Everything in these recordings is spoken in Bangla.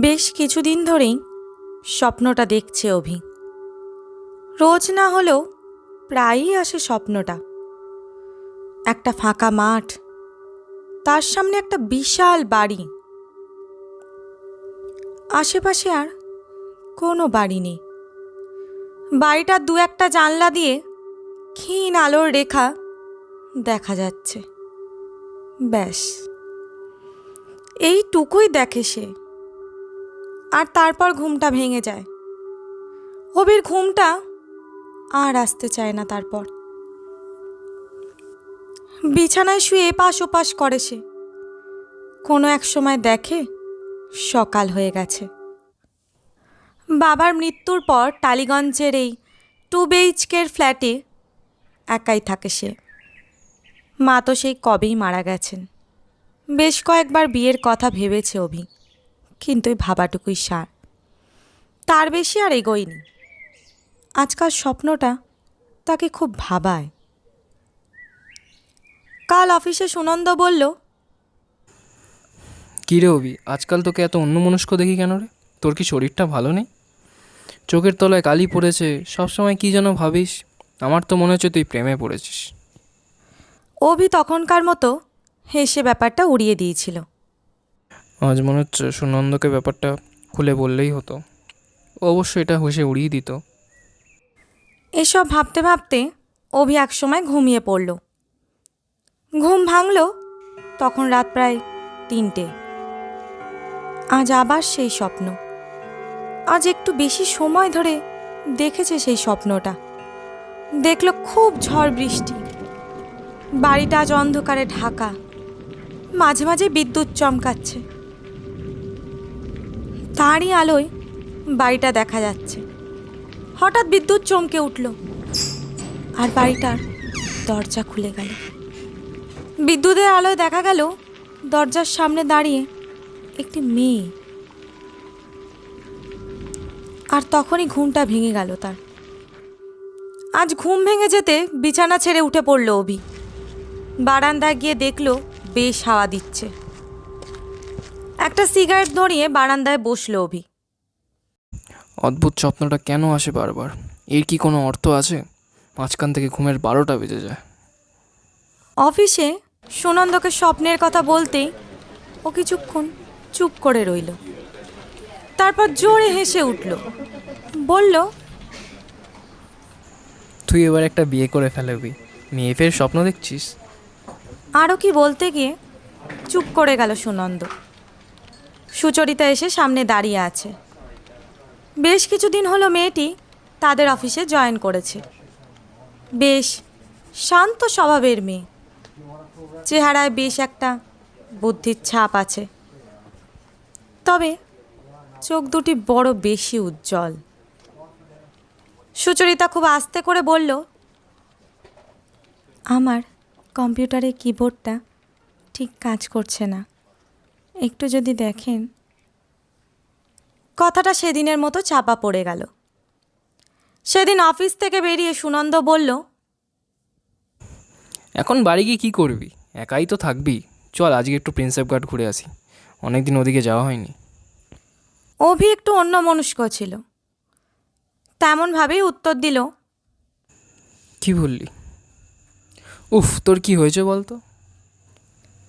বেশ কিছুদিন ধরেই স্বপ্নটা দেখছে অভি। রোজ না হলেও প্রায়ই আসে স্বপ্নটা। একটা ফাঁকা মাঠ, তার সামনে একটা বিশাল বাড়ি। আশেপাশে আর কোনো বাড়ি নেই। বাড়িটার দু একটা জানলা দিয়ে ক্ষীণ আলোর রেখা দেখা যাচ্ছে। ব্যাস, এইটুকুই দেখে সে। আর তারপর ঘুমটা ভেঙে যায়। অবির ঘুমটা আর আসতে চায় না তারপর। বিছানায় শুয়ে এপাশ ওপাশ করে সে। কোনো এক সময় দেখে সকাল হয়ে গেছে। বাবার মৃত্যুর পর টালিগঞ্জের এই টু বেইচকের ফ্ল্যাটে একাই থাকে সে। মা তো সেই কবেই মারা গেছেন। বেশ কয়েকবার বিয়ের কথা ভেবেছে অভি। কিন্তু ওই ভাবাটুকুই সার। তার বেশি আর এগোয়নি। আজকাল স্বপ্নটা তাকে খুব ভাবায়। কাল অফিসে সুনন্দ বলল কী রে অভি আজকাল তোকে এত অন্যমনস্ক দেখি কেন রে? তোর কি শরীরটা ভালো নেই? চোখের তলায় কালি পড়েছে সবসময় কি যেন ভাবিস? আমার তো মনে হচ্ছে তুই প্রেমে পড়েছিস। অভি তখনকার মতো হেসে ব্যাপারটা উড়িয়ে দিয়েছিল। আজ মনে হচ্ছে সুনন্দকে ব্যাপারটা খুলে বললেই হতো। ও অবশ্যই এটা হেসে উড়িয়ে দিত। এসব ভাবতে ভাবতে অভি এক সময় ঘুমিয়ে পড়ল। ঘুম ভাঙল তখন রাত প্রায় তিনটে। আজ আবার সেই স্বপ্ন। আজ একটু বেশি সময় ধরে দেখেছে সেই স্বপ্নটা। দেখল খুব ঝড় বৃষ্টি। বাড়িটা আজ অন্ধকারে ঢাকা। মাঝে মাঝে বিদ্যুৎ চমকাচ্ছে। তারই আলোয় বাড়িটা দেখা যাচ্ছে। হঠাৎ বিদ্যুৎ চমকে উঠল আর বাড়িটার দরজা খুলে গেল। বিদ্যুতের আলোয় দেখা গেল দরজার সামনে দাঁড়িয়ে একটি মেয়ে। আর তখনই ঘুমটা ভেঙে গেল তার। আজ ঘুম ভেঙে যেতে বিছানা ছেড়ে উঠে পড়ল অভি। বারান্দায় গিয়ে দেখল বেশ হাওয়া দিচ্ছে। একটা সিগারেট ধরিয়ে বারান্দায় বসল অভি। অদ্ভুত স্বপ্নটা কেন আসে বারবার? এর কি কোনো অর্থ আছে? মাঝখান থেকে ঘুমের বারোটা বেজে যায়। অফিসে সুনন্দকে স্বপ্নের কথা বলতেই ও কিছুক্ষণ চুপ করে রইল। তারপর জোরে হেসে উঠল। বলল তুই এবার একটা বিয়ে করে ফেলবি মেয়ে ফের স্বপ্ন দেখছিস? আরও কি বলতে গিয়ে চুপ করে গেল সুনন্দ। সুচরিতা এসে সামনে দাঁড়িয়ে আছে। বেশ কিছুদিন হলো মেয়েটি তাদের অফিসে জয়েন করেছে। বেশ শান্ত স্বভাবের মেয়ে। চেহারায় বেশ একটা বুদ্ধির ছাপ আছে। তবে চোখ দুটি বড় বেশি উজ্জ্বল। সুচরিতা খুব আস্তে করে বলল, আমার কম্পিউটারের কিবোর্ডটা ঠিক কাজ করছে না। একটু যদি দেখেন। কথাটা সেদিনের মতো চাপা পড়ে গেল। সেদিন অফিস থেকে বেরিয়ে সুনন্দ বলল এখন বাড়ি গিয়ে কী করবি? একাই তো থাকবি। চল আজকে একটু প্রিন্সেপ ঘাট ঘুরে আসি। অনেক দিন ওদিকে যাওয়া হয়নি। অভি একটু অন্য মনস্ক ছিল। তেমনভাবেই উত্তর দিল কি বললি? উফ তোর কি হয়েছে বলতো?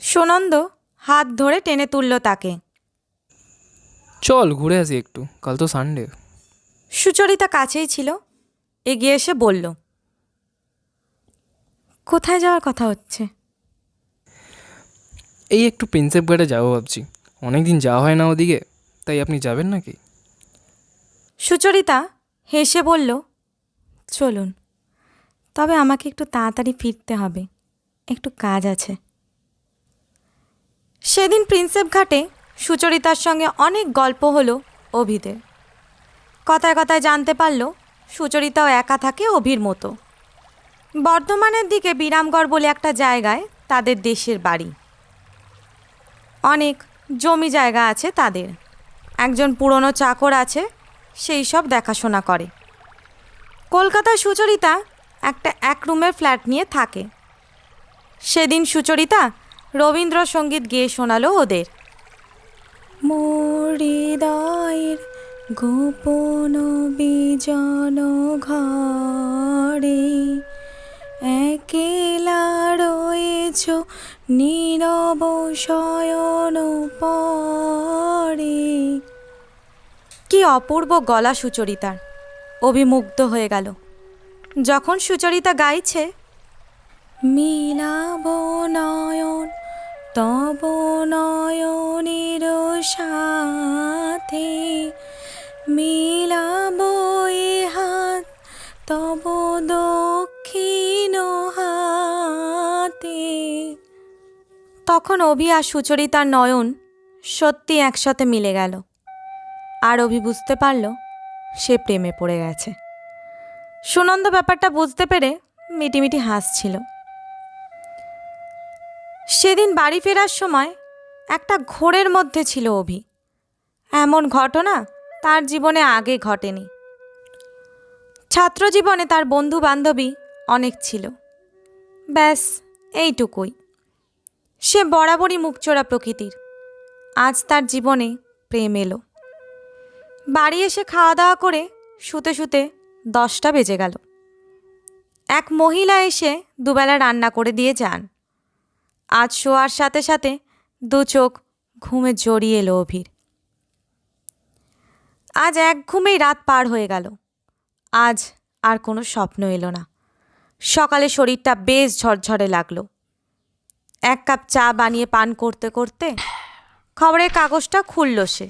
সুনন্দ হাত ধরে টেনে তুলল তাকে। চল ঘুরে আসি একটু। কাল তো সানডে সুচরিতা কাছেই ছিল। এগিয়ে এসে বলল কোথায় যাওয়ার কথা হচ্ছে? এই একটু প্রিন্সেপ ঘাটে যাব ভাবছি। অনেক দিন যাওয়া হয় না ওদিকে তাই আপনি যাবেন নাকি? সুচরিতা হেসে বলল চলুন তবে আমাকে একটু তাড়াতাড়ি ফিরতে হবে। একটু কাজ আছে। সেদিন প্রিন্সেপ ঘাটে সুচরিতার সঙ্গে অনেক গল্প হলো অভিদের। কথায় কথায় জানতে পারল, সুচরিতাও একা থাকে অভির মতো। বর্ধমানের দিকে বিরামগড় বলে একটা জায়গায় তাদের দেশের বাড়ি। অনেক জমি জায়গা আছে তাদের। একজন পুরনো চাকর আছে, সেই সব দেখাশোনা করে। কলকাতায় সুচরিতা একটা এক রুমের ফ্ল্যাট নিয়ে থাকে। সেদিন সুচরিতা রবীন্দ্রসঙ্গীত গেয়ে শোনালো ওদের। মোর হৃদয় গোপন বিজন ঘরে একেলা রয়েছ নীরব শয়ন পরে কি অপূর্ব গলা সুচরিতার অভিমুগ্ধ হয়ে গেল। যখন সুচরিতা গাইছে মিলাব নয়ন তব নয়নের সাথে মিলাব হাত, তব দক্ষিণ হাতে। তখন অভি আর সুচরিতার নয়ন সত্যি একসাথে মিলে গেল। আর অভি বুঝতে পারল, সে প্রেমে পড়ে গেছে। সুনন্দ ব্যাপারটা বুঝতে পেরে মিটিমিটি হাসছিল। সেদিন বাড়ি ফেরার সময় একটা ঘোরের মধ্যে ছিল অভি। এমন ঘটনা তার জীবনে আগে ঘটেনি। ছাত্র জীবনে তার বন্ধু বান্ধবী অনেক ছিল। ব্যাস, এইটুকুই। সে বরাবরই মুখচোরা প্রকৃতির। আজ তার জীবনে প্রেম এলো। বাড়ি এসে খাওয়া দাওয়া করে শুতে শুতে দশটা বেজে গেল। এক মহিলা এসে দুবেলা রান্না করে দিয়ে যান। আজ শোয়ার সাথে সাথে দু চোখ ঘুমে জড়িয়ে এলো অভির। আজ এক ঘুমেই রাত পার হয়ে গেল। আজ আর কোনো স্বপ্ন এলো না। সকালে শরীরটা বেশ ঝরঝরে লাগল। এক কাপ চা বানিয়ে পান করতে করতে খবরের কাগজটা খুলল সে।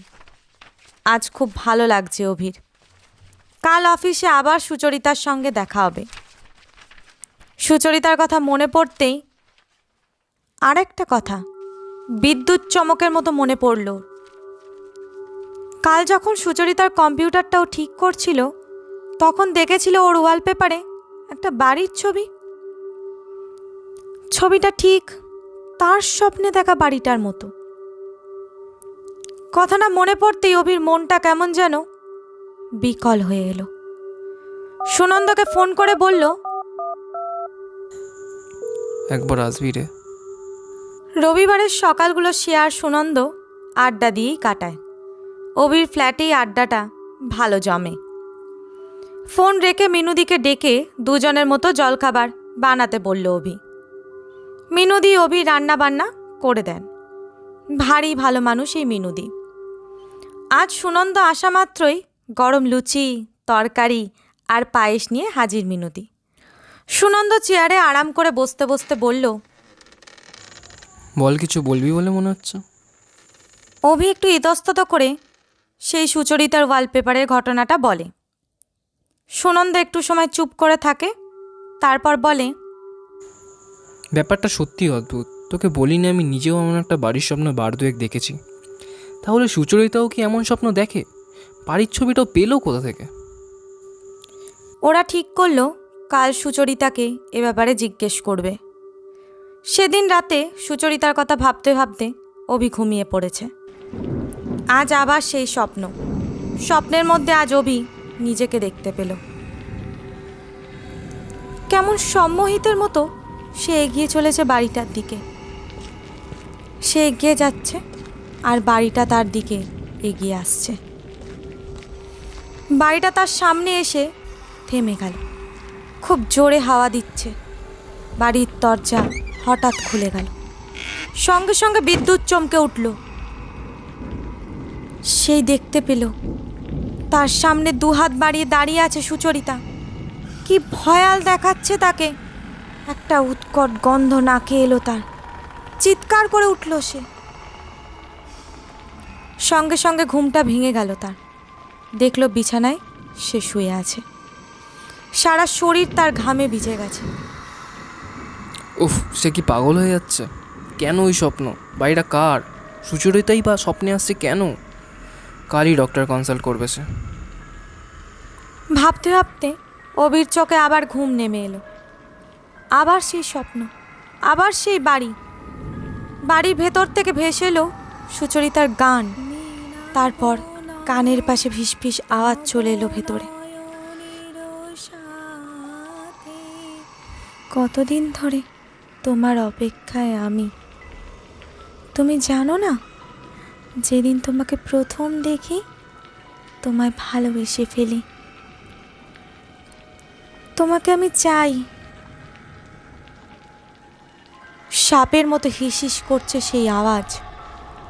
আজ খুব ভালো লাগছে অভির। কাল অফিসে আবার সুচরিতার সঙ্গে দেখা হবে। সুচরিতার কথা মনে পড়তেই আর একটা কথা। বিদ্যুৎ চমকের মতো মনে পড়ল। কাল যখন সুচরিতার কম্পিউটারটাও ঠিক করছিল, তখন দেখেছিল ওর ওয়ালপেপারে একটা বাড়ির ছবি। ছবিটা ঠিক তার স্বপ্নে দেখা বাড়িটার মতো। কথাটা মনে পড়তেই অভির মনটা কেমন যেন বিকল হয়ে এলো। সুনন্দকে ফোন করে বলল, একবার আসবি রে। রবিবারের সকালগুলো সে আর সুনন্দ, আড্ডা দিয়েই কাটায়। অভির ফ্ল্যাটেই আড্ডাটা ভালো জমে। ফোন রেখে মিনুদিকে ডেকে দুজনের মতো জলখাবার বানাতে বলল অভি। মিনুদি অভি রান্না বান্না করে দেন। ভারী ভালো মানুষ এই মিনুদি। আজ সুনন্দ আসা মাত্রই গরম লুচি, তরকারি আর পায়েস নিয়ে হাজির মিনুদি। সুনন্দ চেয়ারে আরাম করে বসতে বসতে বলল বল কিছু বলবি বলে মনে হচ্ছে? অভি একটু ইতস্তত করে সেই সুচরিতার ওয়ালপেপারের ঘটনাটা বলে। সুনন্দ একটু সময় চুপ করে থাকে তারপর বলে ব্যাপারটা সত্যি অদ্ভুত। তোকে বলিনি আমি নিজেও এমন একটা বাড়ির স্বপ্ন বার দুয়েক দেখেছি। তাহলে সুচরিতাও কি এমন স্বপ্ন দেখে? বাড়ির ছবিটাও পেল কোথা থেকে? ওরা ঠিক করল কাল সুচরিতাকে এ ব্যাপারে জিজ্ঞেস করবে। সেদিন রাতে সুচরিতার কথা ভাবতে ভাবতে অভি ঘুমিয়ে পড়েছে। আজ আবার সেই স্বপ্ন। স্বপ্নের মধ্যে আজ অভি নিজেকে দেখতে পেল। কেমন সম্মোহিতের মতো সে এগিয়ে চলেছে বাড়িটার দিকে। সে এগিয়ে যাচ্ছে আর বাড়িটা তার দিকে এগিয়ে আসছে। বাড়িটা তার সামনে এসে থেমে গেল। খুব জোরে হাওয়া দিচ্ছে। বাড়ির দরজা হঠাৎ খুলে গেল। সঙ্গে সঙ্গে বিদ্যুৎ চমকে উঠল। সেই দেখতে পেল, তার সামনে দুহাত বাড়িয়ে দাঁড়িয়ে আছে সুচরিতা। কি ভয়াল দেখাচ্ছে তাকে। একটা উৎকট গন্ধ নাকে এলো তার। চিৎকার করে উঠল সে। সঙ্গে সঙ্গে ঘুমটা ভেঙে গেল তার। দেখল বিছানায় সে শুয়ে আছে। সারা শরীর তার ঘামে ভিজে গেছে। উফ, সে কি পাগল হয়ে যাচ্ছে? কেন ওই স্বপ্ন? বাড়িটা কার? সুচরিতাই বা স্বপ্নে আসছে কেন? কালই ডক্টর কনসাল্ট করবে সে। ভাবতে ভাবতে অবির চোখে আবার ঘুম নেমে এলো। আবার সেই স্বপ্ন, আবার সেই বাড়ি। বাড়ির ভেতর থেকে ভেসে এলো সুচরিতার গান। তারপর কানের পাশে ফিস আওয়াজ চলে এলো ভেতরে। কতদিন ধরে তোমার অপেক্ষায় আমি। তুমি জানো না, যেদিন তোমাকে প্রথম দেখি, তোমায় ভালোবেসে ফেলি। তোমাকে আমি চাই। সাপের মতো হিসিস করছে সেই আওয়াজ,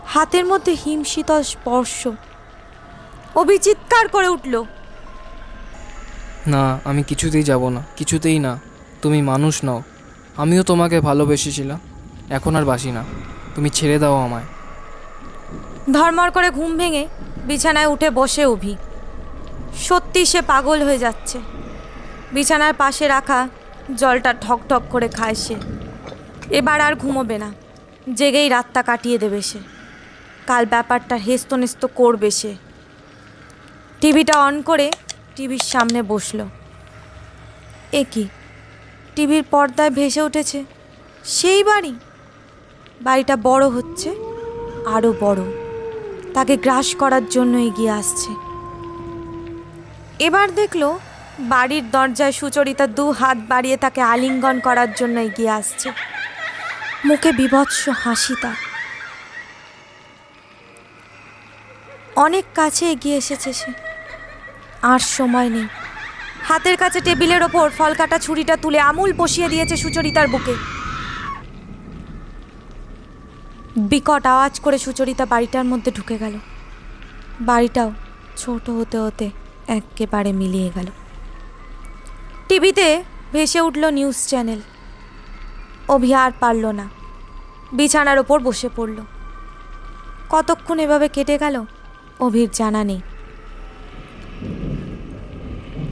হাতের মধ্যে হিমশীতল স্পর্শ। অভি চিৎকার করে উঠল। না, আমি কিছুতেই যাব না, কিছুতেই না, তুমি মানুষ নও। আমিও তোমাকে ভালোবেসেছিলাম। এখন আর বাসি না। তুমি ছেড়ে দাও আমায়। ধর্মর করে ঘুম ভেঙে বিছানায় উঠে বসে অভি। সত্যি সে পাগল হয়ে যাচ্ছে। বিছানার পাশে রাখা জলটা ঠক ঠক করে খায় সে। এবার আর ঘুমোবে না। জেগেই রাতটা কাটিয়ে দেবে সে। কাল ব্যাপারটা হেস্ত নেস্ত করবে সে। টিভিটা অন করে টিভির সামনে বসল। এ টিভির পর্দায় ভেসে উঠেছে। সেই বাড়ি। বাড়িটা বড় হচ্ছে আরও বড়। তাকে গ্রাস করার জন্য এগিয়ে আসছে। এবার দেখল, বাড়ির দরজায় সুচরিতা দু হাত বাড়িয়ে তাকে আলিঙ্গন করার জন্য এগিয়ে আসছে। মুখে বিভৎস হাসি তার। অনেক কাছে এগিয়ে এসেছে সে। আর সময় নেই। হাতের কাছে টেবিলের ওপর ফল কাটা ছুরিটা তুলে আমূল বসিয়ে দিয়েছে সুচরিতার বুকে। বিকট আওয়াজ করে সুচরিতা বাড়িটার মধ্যে ঢুকে গেল। বাড়িটাও ছোট হতে হতে একেবারে মিলিয়ে গেল। টিভিতে ভেসে উঠল নিউজ চ্যানেল। অভি আর পারল না। বিছানার ওপর বসে পড়ল। কতক্ষণ এভাবে কেটে গেল, অভির জানা নেই।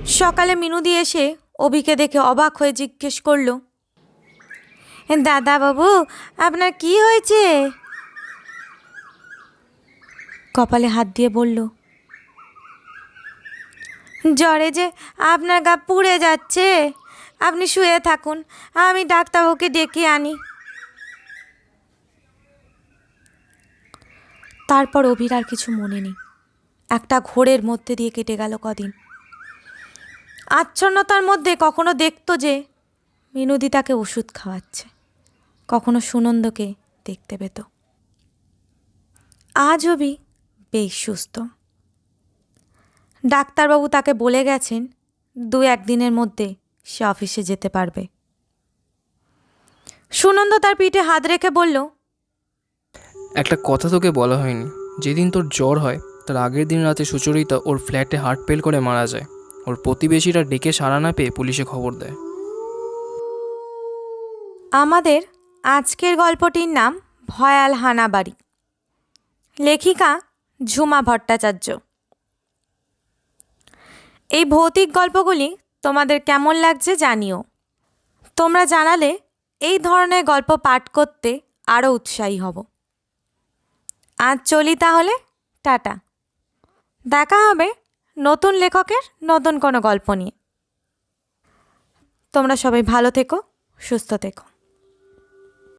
সকালে মিনুদি এসে অভিকে দেখে অবাক হয়ে জিজ্ঞেস করল দাদা বাবু আপনার কি হয়েছে? কপালে হাত দিয়ে বলল, জ্বরে যে আপনার গা পুড়ে যাচ্ছে। আপনি শুয়ে থাকুন, আমি ডাক্তারবাবুকে ডেকে আনি। তারপর অভির আর কিছু মনে নেই। একটা ঘোরের মধ্যে দিয়ে কেটে গেল কদিন। আচ্ছন্নতার মধ্যে কখনো দেখতো যে মিনুদি তাকে ওষুধ খাওয়াচ্ছে, কখনো সুনন্দকে দেখতে পেত। আজ অবি বেশ সুস্থ। ডাক্তারবাবু তাকে বলে গেছেন, দু একদিনের মধ্যে সে অফিসে যেতে পারবে। সুনন্দ তার পিঠে হাত রেখে বলল, একটা কথা তোকে বলা হয়নি। যেদিন তোর জ্বর হয়, তার আগের দিন রাতে সুচরিতা ওর ফ্ল্যাটে হার্ট ফেল করে মারা যায়। ওর প্রতিবেশীরা ডেকে সাড়া না পেয়ে পুলিশে খবর দেয়। আমাদের আজকের গল্পটির নাম ভয়াল হানাবাড়ি লেখিকা ঝুমা ভট্টাচার্য। এই ভৌতিক গল্পগুলি তোমাদের কেমন লাগছে জানিও। তোমরা জানালে এই ধরনের গল্প পাঠ করতে আরও উৎসাহী হব। আজ চলি তাহলে, টাটা। দেখা হবে নতুন লেখকের নতুন কোনো গল্প নিয়ে। তোমরা সবাই ভালো থেকো সুস্থ থেকো।